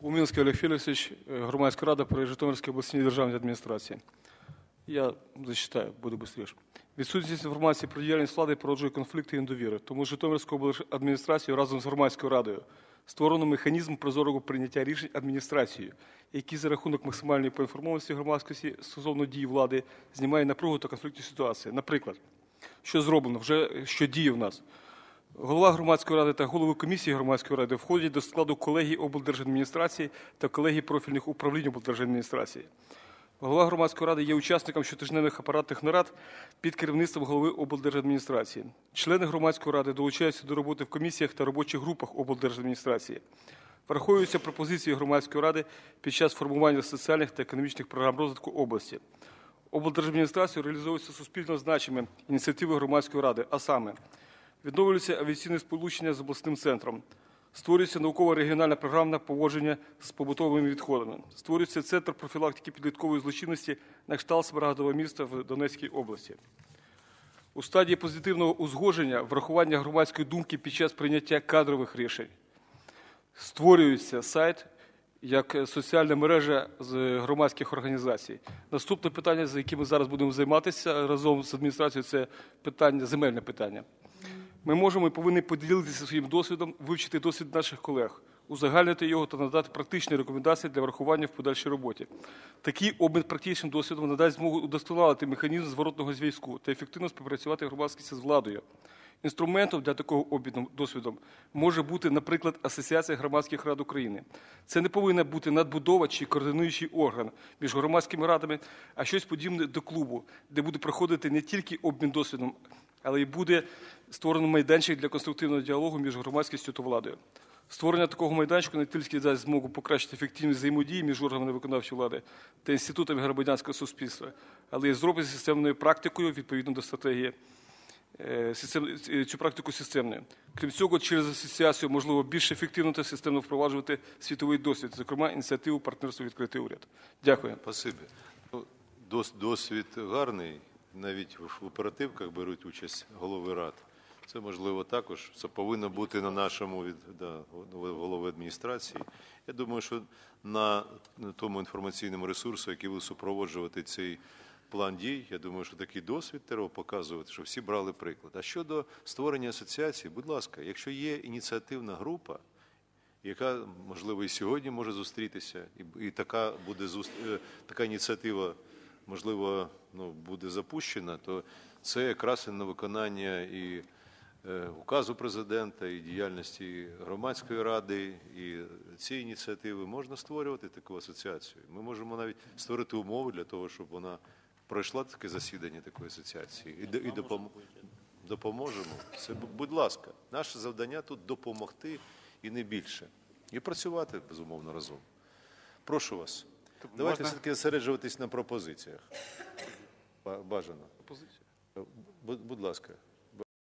Умінський Олег Фелісович, е, Громадська рада при Житомирській обласній державній адміністрації. Я зачитаю, буде швидше. Відсутність інформації про діяльність влади породжує конфлікти і недовіри. Тому Житомирською облдержадміністрацією разом з громадською радою створено механізм прозорого прийняття рішень адміністрацією, який за рахунок максимальної поінформованості громадськості стосовно дій влади знімає напругу та конфліктні ситуації. Наприклад, що зроблено, вже що діє в нас. Голова громадської ради та голови комісії громадської ради входять до складу колегії облдержадміністрації та колегії профільних управлінь облдержадміністрації. Голова громадської ради є учасником щотижневих апаратних нарад під керівництвом голови облдержадміністрації. Члени громадської ради долучаються до роботи в комісіях та робочих групах облдержадміністрації. Враховуються пропозиції громадської ради під час формування соціальних та економічних програм розвитку області. Облдержадміністрацією реалізовуються суспільно значимі ініціативи громадської ради, а саме відновлюється авіаційне сполучення з обласним центром, створюється наукова регіональна програма поводження з побутовими відходами, створюється центр профілактики підліткової злочинності на кшталт Смарагдового міста в Донецькій області. У стадії позитивного узгодження врахування громадської думки під час прийняття кадрових рішень створюється сайт як соціальна мережа з громадських організацій. Наступне питання, за яким ми зараз будемо займатися разом з адміністрацією, це питання земельне питання. Ми можемо і повинні поділитися своїм досвідом, вивчити досвід наших колег, узагальнити його та надати практичні рекомендації для врахування в подальшій роботі. Такий обмін практичним досвідом надасть змогу удосконалити механізм зворотного зв'язку та ефективно співпрацювати громадськості з владою. Інструментом для такого обміну досвідом може бути, наприклад, Асоціація громадських рад України. Це не повинна бути надбудова чи координуючий орган між громадськими радами, а щось подібне до клубу, де буде проходити не тільки обмін досвідом, але й буде створено майданчик для конструктивного діалогу між громадськістю та владою. Створення такого майданчику не тільки дасть змогу покращити ефективність взаємодії між органами виконавчої влади та інститутами громадянського суспільства, але й зробить системною практикою відповідно до стратегії е, е, цю практику системною. Крім цього, через асоціацію можливо більш ефективно та системно впроваджувати світовий досвід, зокрема ініціативу партнерства відкритий уряд. Дякую. Ну, Досвід гарний. Навіть в оперативках беруть участь голови рад. Це можливо також. Це повинно бути на нашому від да, голови адміністрації. Я думаю, що на, тому інформаційному ресурсу, який буде супроводжувати цей план дій, я думаю, що такий досвід треба показувати, щоб всі брали приклад. А щодо створення асоціації, будь ласка, якщо є ініціативна група, яка можливо і сьогодні може зустрітися, і, і така буде зус- е, така ініціатива, можливо, ну буде запущена, то це якраз і на виконання і е, указу президента, і діяльності громадської ради, і ці ініціативи можна створювати таку асоціацію. Ми можемо навіть створити умови для того, щоб вона пройшла таке засідання такої асоціації і, і допом... допоможемо. Це, будь ласка, наше завдання тут допомогти і не більше. І працювати, безумовно, разом. Прошу вас. Давайте можна? все-таки зосереджуватись на пропозиціях. Бажано. Бажано. Будь, будь ласка.